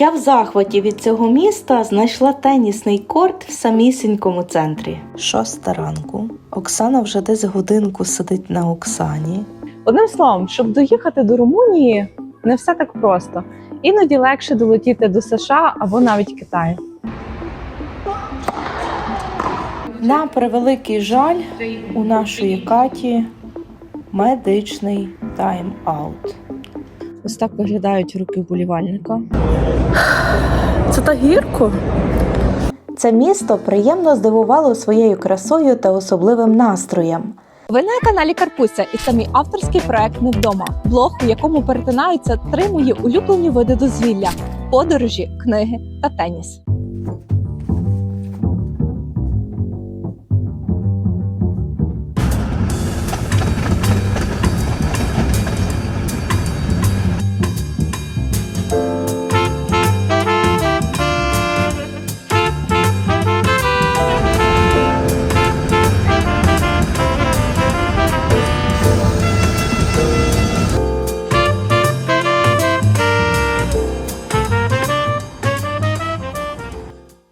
Я в захваті від цього міста знайшла тенісний корт в самісінькому центрі. Шоста ранку. Оксана вже десь годинку сидить на Оксані. Одним словом, щоб доїхати до Румунії, не все так просто. Іноді легше долетіти до США або навіть Китаю. На превеликий жаль, у нашої Каті медичний тайм-аут. Ось так виглядають руки вболівальника. Це та гірко. Це місто приємно здивувало своєю красою та особливим настроєм. Ви на каналі Карпуся, і це мій авторський проект не вдома. Блог, у якому перетинаються три мої улюблені види дозвілля: подорожі, книги та теніс.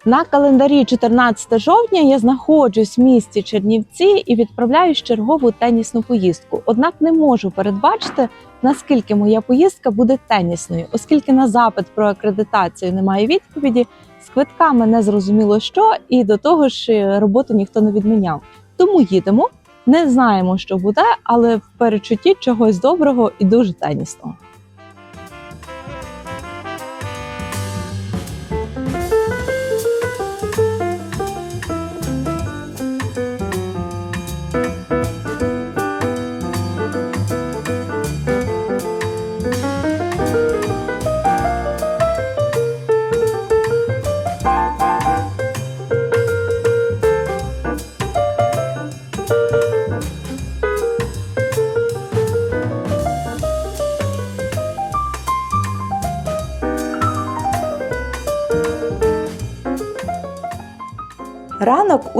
На календарі 14 жовтня я знаходжусь в місті Чернівці і відправляюсь чергову тенісну поїздку. Однак не можу передбачити, наскільки моя поїздка буде тенісною, оскільки на запит про акредитацію немає відповіді, з квитками не зрозуміло що, і до того ж е, роботу ніхто не відміняв. Тому їдемо. Не знаємо, що буде, але в перечутті чогось доброго і дуже тенісного.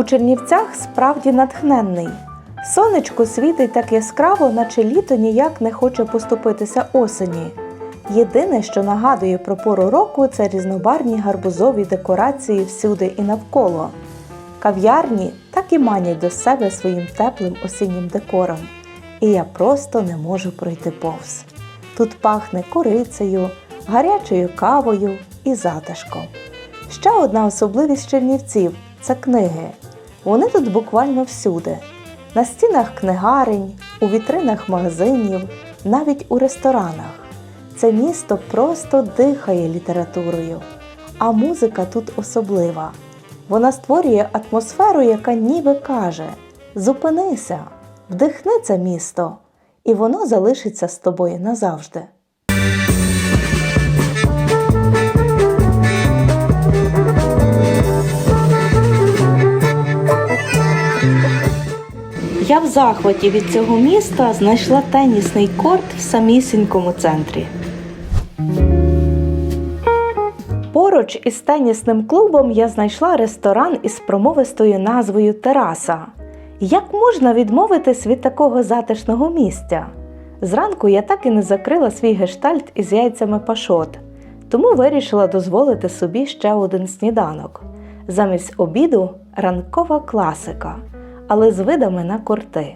Чернівцях справді натхненний. Сонечко світить так яскраво, наче літо ніяк не хоче поступитися осені. Єдине, що нагадує про пору року, це різнобарні гарбузові декорації всюди і навколо. Кав'ярні так і манять до себе своїм теплим осіннім декором. І я просто не можу пройти повз. Тут пахне корицею, гарячою кавою і затишком. Ще одна особливість чернівців це книги. Вони тут буквально всюди. На стінах книгарень, у вітринах магазинів, навіть у ресторанах. Це місто просто дихає літературою, а музика тут особлива. Вона створює атмосферу, яка ніби каже: Зупинися, вдихни це місто, і воно залишиться з тобою назавжди. Я в захваті від цього міста знайшла тенісний корт в самісінькому центрі. Поруч із тенісним клубом я знайшла ресторан із промовистою назвою Тераса. Як можна відмовитись від такого затишного місця? Зранку я так і не закрила свій гештальт із яйцями пашот, тому вирішила дозволити собі ще один сніданок. Замість обіду ранкова класика, але з видами на корти,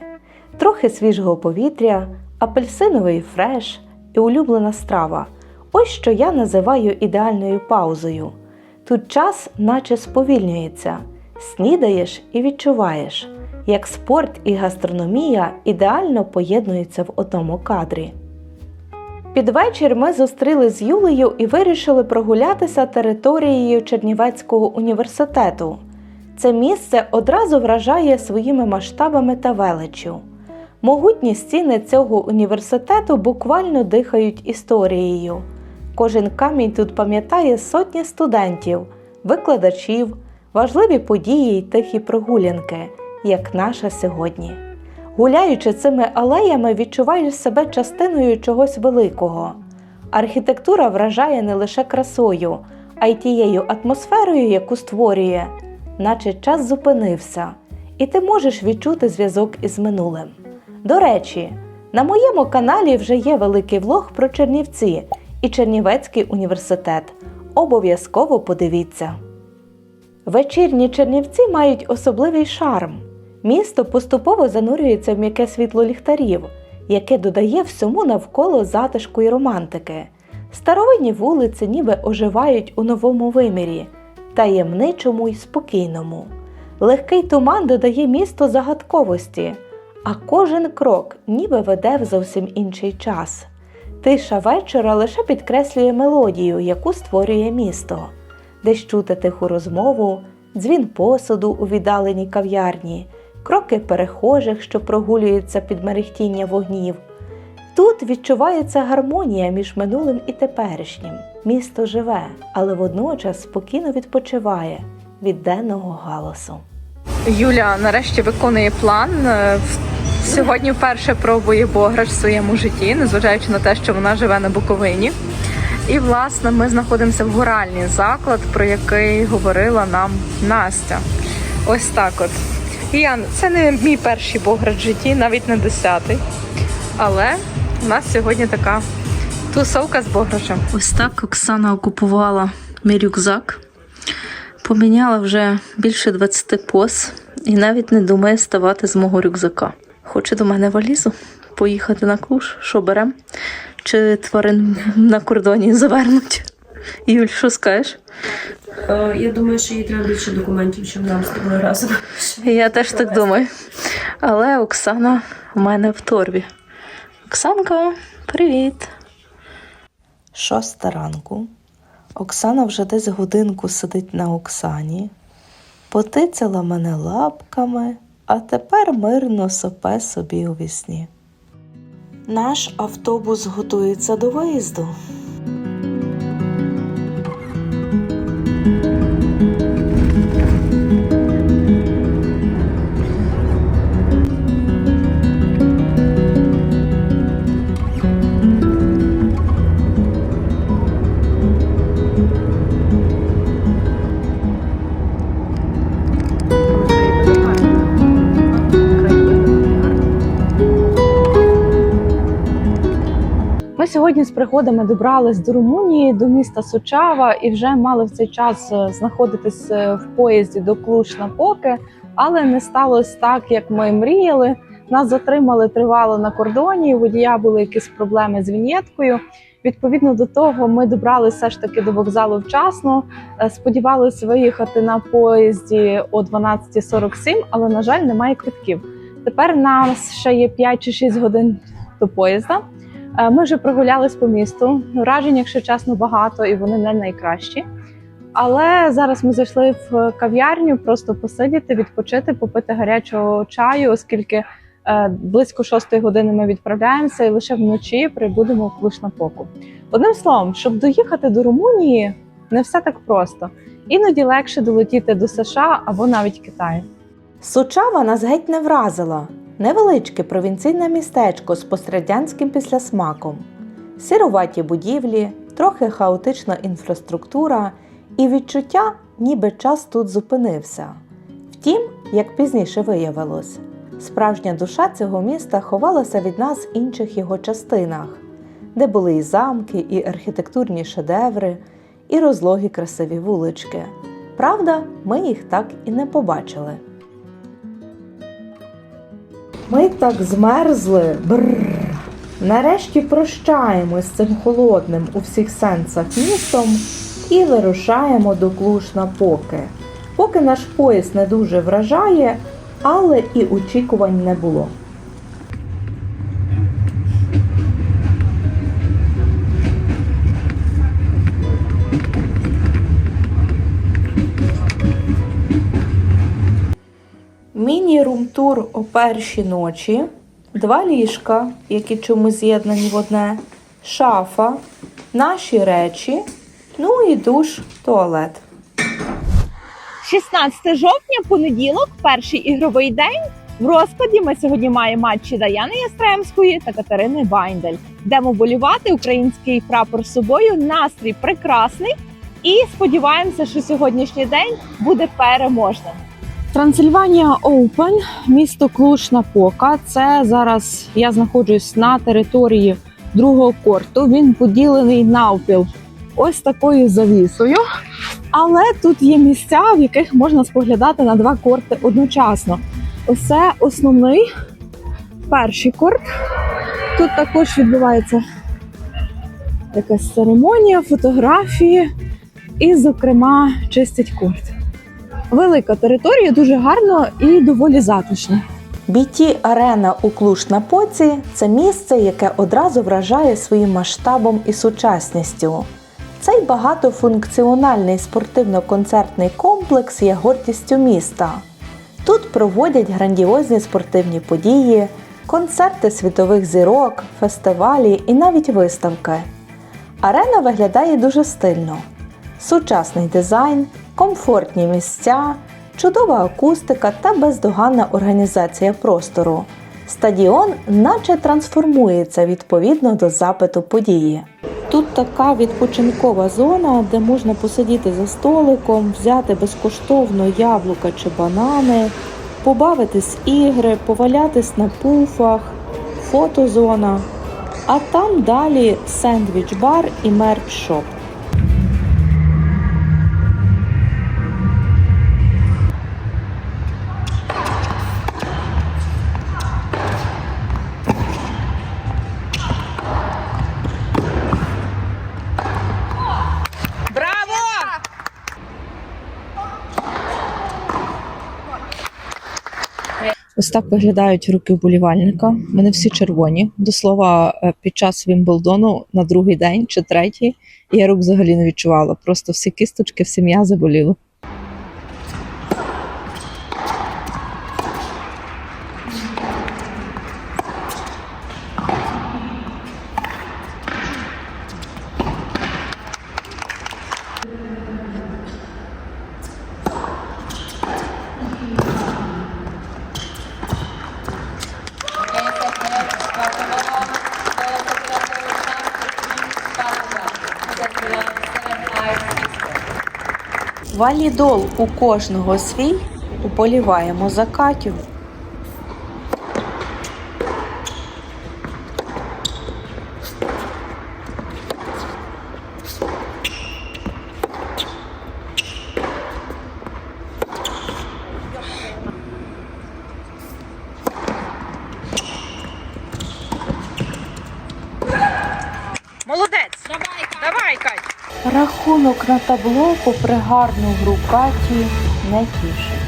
трохи свіжого повітря, апельсиновий фреш і улюблена страва. Ось що я називаю ідеальною паузою. Тут час наче сповільнюється, снідаєш і відчуваєш, як спорт і гастрономія ідеально поєднуються в одному кадрі. Під вечір ми зустріли з Юлею і вирішили прогулятися територією Чернівецького університету. Це місце одразу вражає своїми масштабами та величчю. Могутні стіни цього університету буквально дихають історією. Кожен камінь тут пам'ятає сотні студентів, викладачів, важливі події й тихі прогулянки, як наша сьогодні. Гуляючи цими алеями, відчуваєш себе частиною чогось великого. Архітектура вражає не лише красою, а й тією атмосферою, яку створює, наче час зупинився, і ти можеш відчути зв'язок із минулим. До речі, на моєму каналі вже є великий влог про Чернівці і Чернівецький університет. Обов'язково подивіться. Вечірні Чернівці мають особливий шарм. Місто поступово занурюється в м'яке світло ліхтарів, яке додає всьому навколо затишку і романтики. Старовинні вулиці ніби оживають у новому вимірі, таємничому й спокійному. Легкий туман додає місту загадковості, а кожен крок ніби веде в зовсім інший час. Тиша вечора лише підкреслює мелодію, яку створює місто, десь чути тиху розмову, дзвін посуду у віддаленій кав'ярні, кроки перехожих, що прогулюються під мерехтіння вогнів. Тут відчувається гармонія між минулим і теперішнім. Місто живе, але водночас спокійно відпочиває від денного галасу. Юля нарешті виконує план. Е, Сьогодні вперше пробує бограч в своєму житті, незважаючи на те, що вона живе на Буковині. І власне ми знаходимося в гуральний заклад, про який говорила нам Настя. Ось так от. Ян, це не мій перший бограч в житті, навіть не десятий. Але у нас сьогодні така тусовка з бограчем. Ось так Оксана окупувала мій рюкзак. Поміняла вже більше 20 поз і навіть не думає ставати з мого рюкзака. Хоче до мене валізу, поїхати на клуш, що берем? Чи тварин на кордоні завернуть? Юль, що скажеш? Е, Я думаю, що їй треба більше документів, ніж нам з тобою разом. Я теж так думаю. Але Оксана у мене в торбі. Оксанка, привіт! Шоста ранку. Оксана вже десь годинку сидить на Оксані, потицяла мене лапками, а тепер мирно сопе собі у вісні. Наш автобус готується до виїзду. Сьогодні з пригодами добрались до Румунії, до міста Сучава, і вже мали в цей час е, знаходитись е, в поїзді до Клуш на поки, але не сталося так, як ми мріяли. Нас затримали тривало на кордоні. У водія були якісь проблеми з вінєткою. Відповідно до того, ми добралися все ж таки до вокзалу вчасно. Е, Сподівалися виїхати на поїзді о 12.47, але на жаль, немає квитків. Тепер нас ще є 5 чи 6 годин до поїзда. Е, Ми вже прогулялись по місту. Вражень, якщо чесно, багато, і вони не найкращі. Але зараз ми зайшли в кав'ярню просто посидіти, відпочити, попити гарячого чаю, оскільки е, близько шостої години ми відправляємося і лише вночі прибудемо в Клушнапоку. Одним словом, щоб доїхати до Румунії, не все так просто. Іноді легше долетіти до США або навіть Китаю. Сучава нас геть не вразила. Невеличке провінційне містечко з пострадянським післясмаком, сіруваті будівлі, трохи хаотична інфраструктура і відчуття, ніби час тут зупинився. Втім, як пізніше виявилось, справжня душа цього міста ховалася від нас в інших його частинах, де були і замки, і архітектурні шедеври, і розлогі красиві вулички. Правда, ми їх так і не побачили. Ми так змерзли. Бррр. Нарешті прощаємось з цим холодним у всіх сенсах містом і вирушаємо до Клуш на поки. Поки наш поїзд не дуже вражає, але і очікувань не було. Міні-рум-тур о першій ночі, два ліжка, які чомусь з'єднані в одне, шафа, наші речі, ну і душ, туалет. 16 жовтня, понеділок, перший ігровий день. В розкладі ми сьогодні маємо матчі Даяни Ястремської та Катерини Байндель. Йдемо болівати український прапор з собою. Настрій прекрасний. І сподіваємося, що сьогоднішній день буде переможним. Трансильванія Оупен, місто Клуш-Напока. Це зараз я знаходжусь на території другого корту. Він поділений навпіл ось такою завісою. Але тут є місця, в яких можна споглядати на два корти одночасно. Ось це основний перший корт. Тут також відбувається якась церемонія, фотографії і, зокрема, чистять корт. Велика територія, дуже гарно і доволі затишно. BT Арена у Клуш-Напоці це місце, яке одразу вражає своїм масштабом і сучасністю. Цей багатофункціональний спортивно-концертний комплекс є гордістю міста. Тут проводять грандіозні спортивні події, концерти світових зірок, фестивалі і навіть виставки. Арена виглядає дуже стильно. Сучасний дизайн, комфортні місця, чудова акустика та бездоганна організація простору. Стадіон наче трансформується відповідно до запиту події. Тут така відпочинкова зона, де можна посидіти за столиком, взяти безкоштовно яблука чи банани, побавитись ігри, повалятись на пуфах, фотозона. А там далі сендвіч-бар і мерч-шоп. Ось так виглядають руки вболівальника. Вони всі червоні. До слова, е, під час Вімблдону на другий день чи третій я рук взагалі не відчувала. Просто всі кісточки, всі м'язи боліли. Валідол у кожного свій. уполіваємо за Катю. На табло, попри гарну гру Каті, не тішить.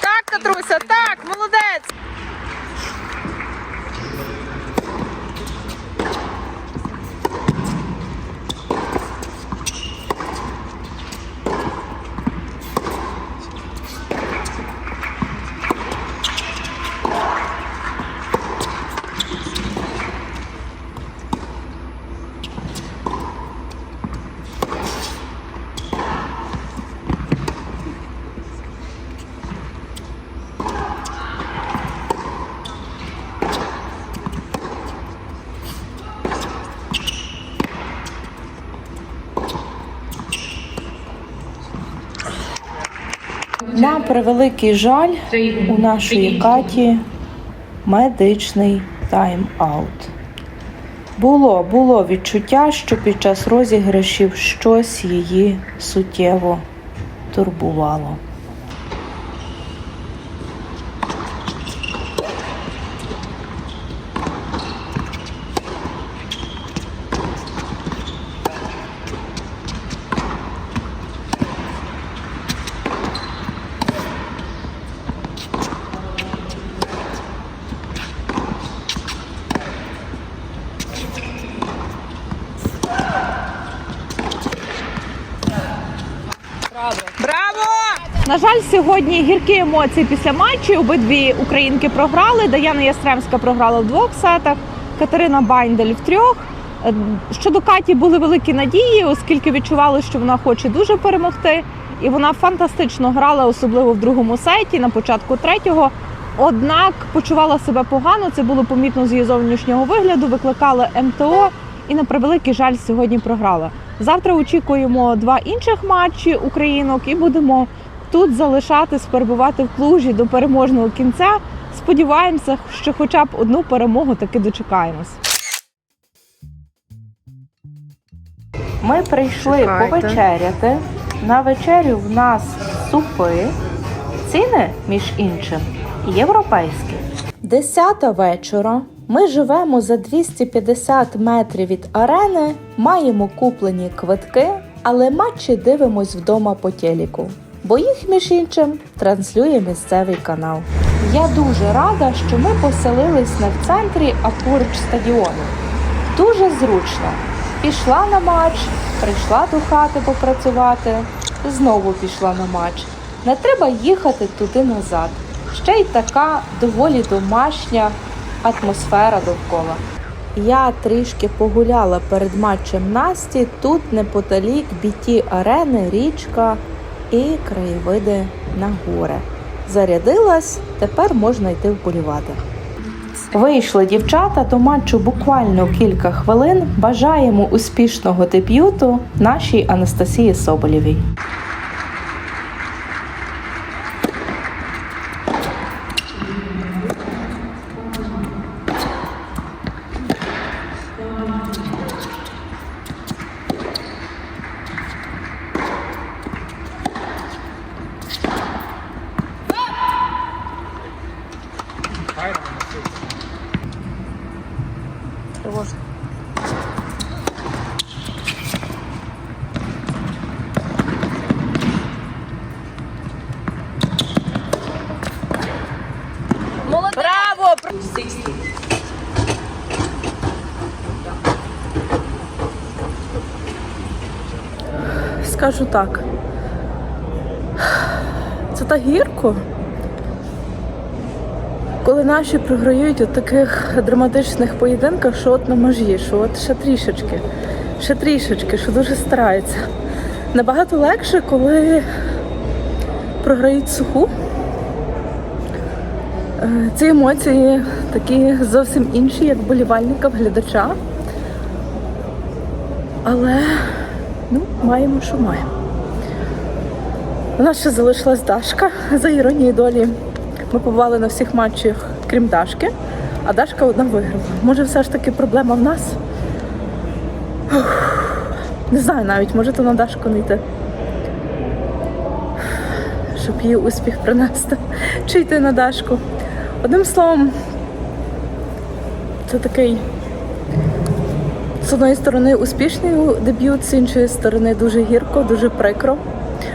Так, Катруся, так, молодець! На превеликий жаль, у нашої Каті медичний тайм-аут. Було, було відчуття, що під час розіграшів щось її суттєво турбувало. Браво! На жаль, сьогодні гіркі емоції після матчу. Обидві українки програли. Даяна Ястремська програла в двох сетах, Катерина Байндель в трьох. Е, Щодо Каті були великі надії, оскільки відчували, що вона хоче дуже перемогти. І вона фантастично грала, особливо в другому сеті, на початку третього. Однак почувала себе погано. Це було помітно з її зовнішнього вигляду. Викликала МТО і на превеликий жаль сьогодні програла. Завтра очікуємо два інших матчі українок і будемо тут залишатись, перебувати в клужі до переможного кінця. Сподіваємося, що хоча б одну перемогу таки дочекаємось. Ми прийшли Чекайте. повечеряти. На вечерю в нас супи. Ціни, між іншим, європейські. Десята вечора. Ми живемо за 250 метрів від арени, маємо куплені квитки, але матчі дивимось вдома по телеку. Бо їх, між іншим, транслює місцевий канал. Я дуже рада, що ми поселились не в центрі, а поруч стадіону. Дуже зручно. Пішла на матч, прийшла до хати попрацювати, знову пішла на матч. Не треба їхати туди назад. Ще й така доволі домашня атмосфера довкола. Я трішки погуляла перед матчем Насті. Тут неподалік біті арени, річка і краєвиди на гори. Зарядилась, тепер можна йти вболівати. Вийшли дівчата до матчу буквально кілька хвилин. Бажаємо успішного дебюту нашій Анастасії Соболєвій. Скажу так. Це так гірко. Коли наші програють у таких драматичних поєдинках, що от на межі, що от ще трішечки, ще трішечки, що дуже стараються. Набагато легше, коли програють суху. Е, Ці емоції такі зовсім інші, як болівальника, глядача. Але маємо, що маємо. У нас ще залишилась Дашка. За іронією долі. Ми побували на всіх матчах, крім Дашки, а Дашка одна виграла. Може, все ж таки проблема в нас? Не знаю навіть, може то на Дашку не йти. Щоб їй успіх принести. Чи йти на Дашку. Одним словом, це такий з одної сторони успішний дебют, з іншої сторони дуже гірко, дуже прикро.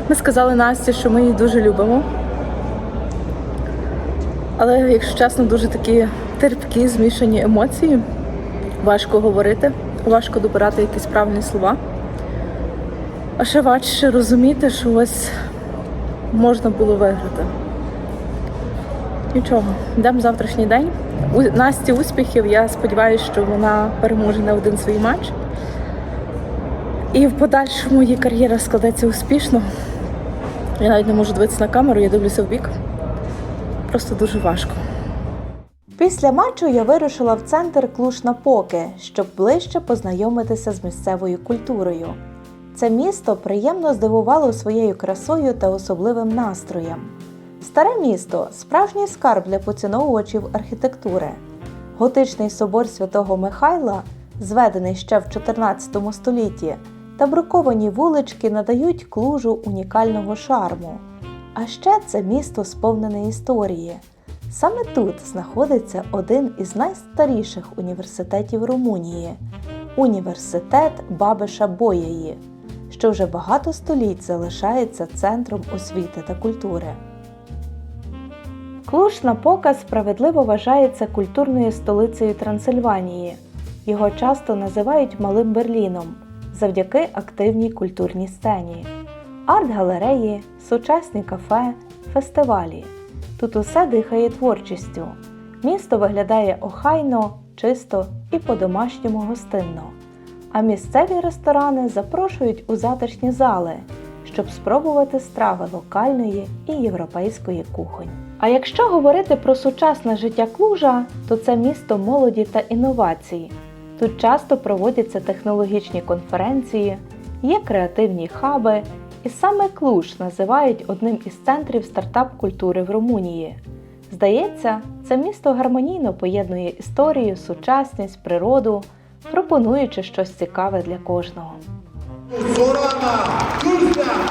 Ми сказали Насті, що ми її дуже любимо. Але, якщо чесно, дуже такі терпкі, змішані емоції. Важко говорити, важко добирати якісь правильні слова. А ще важче розуміти, що ось можна було виграти. Нічого, йдемо завтрашній день. У Насті успіхів. Я сподіваюся, що вона переможе на один свій матч. І в подальшому її кар'єра складеться успішно. Я навіть не можу дивитися на камеру, я дивлюся в бік. Просто дуже важко. Після матчу я вирушила в центр Клуш-Напоки, щоб ближче познайомитися з місцевою культурою. Це місто приємно здивувало своєю красою та особливим настроєм. Старе місто справжній скарб для поціновувачів архітектури. Готичний собор святого Михайла, зведений ще в 14 столітті, та бруковані вулички надають клужу унікального шарму. А ще це місто сповнене історії. Саме тут знаходиться один із найстаріших університетів Румунії університет Бабиша Бояї, що вже багато століть залишається центром освіти та культури. Клуж-Напока справедливо вважається культурною столицею Трансильванії. Його часто називають Малим Берліном завдяки активній культурній сцені, арт-галереї, сучасні кафе, фестивалі. Тут усе дихає творчістю. Місто виглядає охайно, чисто і по-домашньому гостинно. А місцеві ресторани запрошують у затишні зали, щоб спробувати страви локальної і європейської кухонь. А якщо говорити про сучасне життя Клужа, то це місто молоді та інновацій. Тут часто проводяться технологічні конференції, є креативні хаби І саме Клуш називають одним із центрів стартап-культури в Румунії. Здається, це місто гармонійно поєднує історію, сучасність, природу, пропонуючи щось цікаве для кожного. Sorana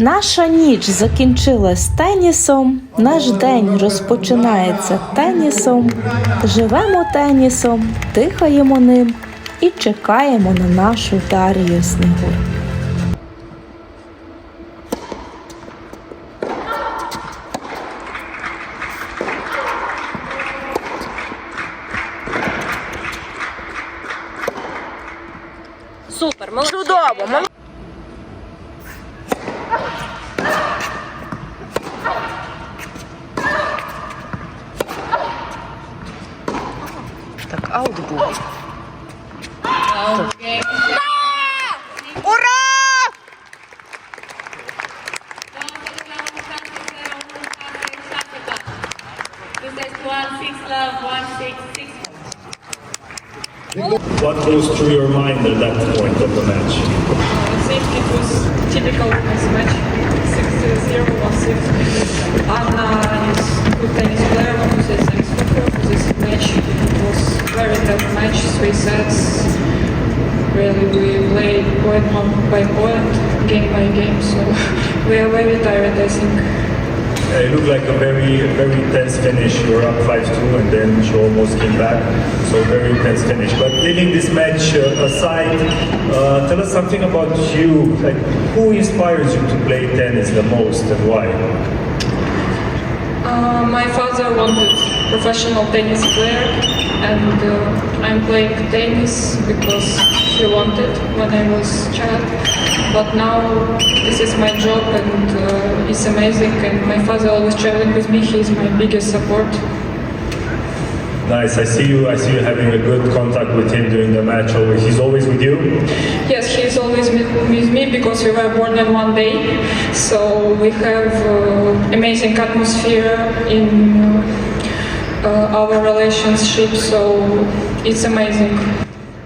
Наша ніч закінчилась тенісом, наш день розпочинається тенісом, живемо тенісом, дихаємо ним і чекаємо на нашу Дарію Снігур. Супер. Чудово, we played point by point, game by game, so we are very tired, I think. It looked like a very, very tense finish. You were up 5-2 and then she almost came back. So very intense finish. But leaving this match uh, aside, uh, tell us something about you. Like, who inspires you to play tennis the most and why? Uh, my father wanted professional tennis player, and uh, I'm playing tennis because he wanted when I was child. But now this is my job, and uh, it's amazing. And my father always traveling with me. He's my biggest support. Nice. I see you. I see you having a good contact with him during the match. Always, he's always with you. Yes, he's always with with me because we were born in one day. So we have uh, amazing atmosphere in our relationship. So it's amazing.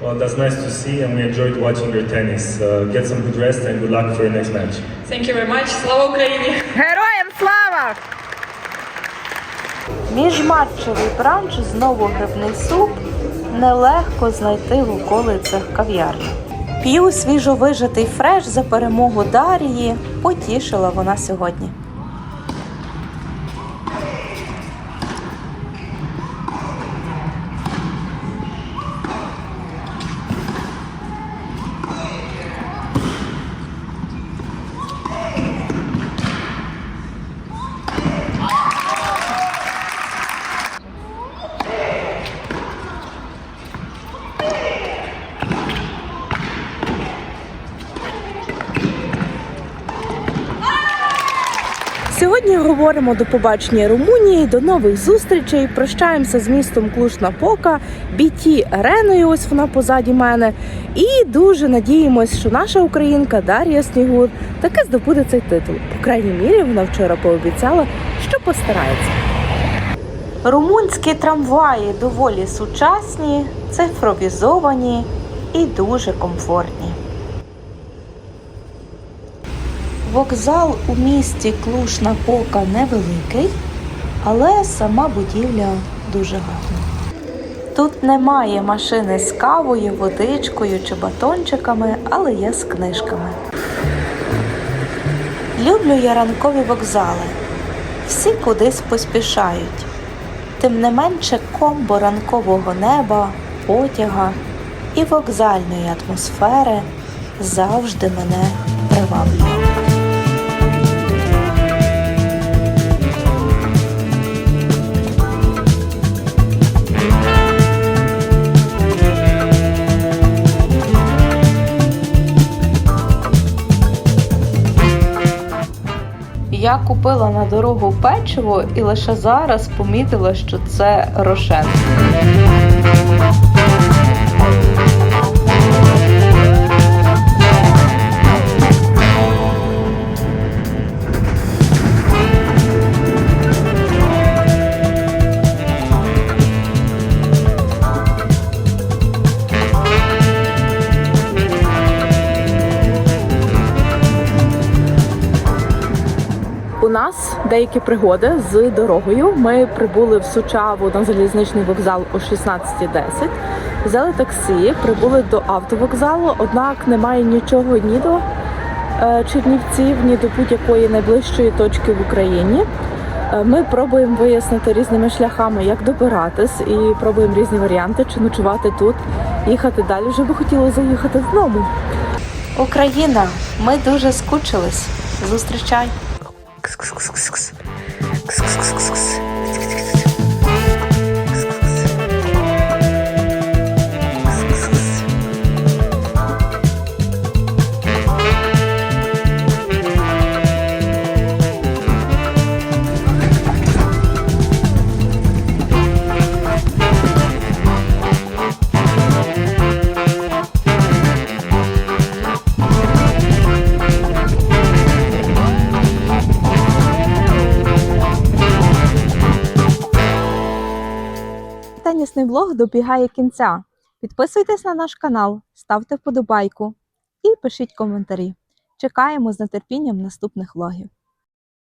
Well, that's nice to see, and we enjoyed watching your tennis. Uh, get some good rest and good luck for your next match. Thank you very much. Slava Ukraini! Героям слава! Міжматчевий бранч знову грибний суп. Нелегко знайти в околицях кав'ярні. П'ю свіжовижитий фреш за перемогу Дарії. Потішила вона сьогодні. Сьогодні говоримо до побачення Румунії, до нових зустрічей. Прощаємося з містом Клуш-Напока, BT ареною. Ось вона позаді мене. І дуже надіємось, що наша українка Дар'я Снігур таки здобуде цей титул. По крайній мірі, вона вчора пообіцяла, що постарається. Румунські трамваї доволі сучасні, цифровізовані і дуже комфортні. Вокзал у місті Клуш-Напока невеликий, але сама будівля дуже гарна. Тут немає машини з кавою, водичкою чи батончиками, але є з книжками. Люблю я ранкові вокзали. Всі кудись поспішають. Тим не менше комбо ранкового неба, потяга і вокзальної атмосфери завжди мене приваблює. Я купила на дорогу печиво і лише зараз помітила, що це рошен. Деякі пригоди з дорогою. Ми прибули в Сучаву на залізничний вокзал о 16.10. Взяли таксі, прибули до автовокзалу, однак немає нічого ні до е, Чернівців, ні до будь-якої найближчої точки в Україні. Е, Ми пробуємо вияснити різними шляхами, як добиратись, і пробуємо різні варіанти, чи ночувати тут, їхати далі. Вже би хотіли заїхати додому. Україна, ми дуже скучились. Зустрічай. クスクスクスクスクスクスクスクスクス влог добігає кінця. Підписуйтесь на наш канал, ставте вподобайку і пишіть коментарі. Чекаємо з нетерпінням наступних влогів.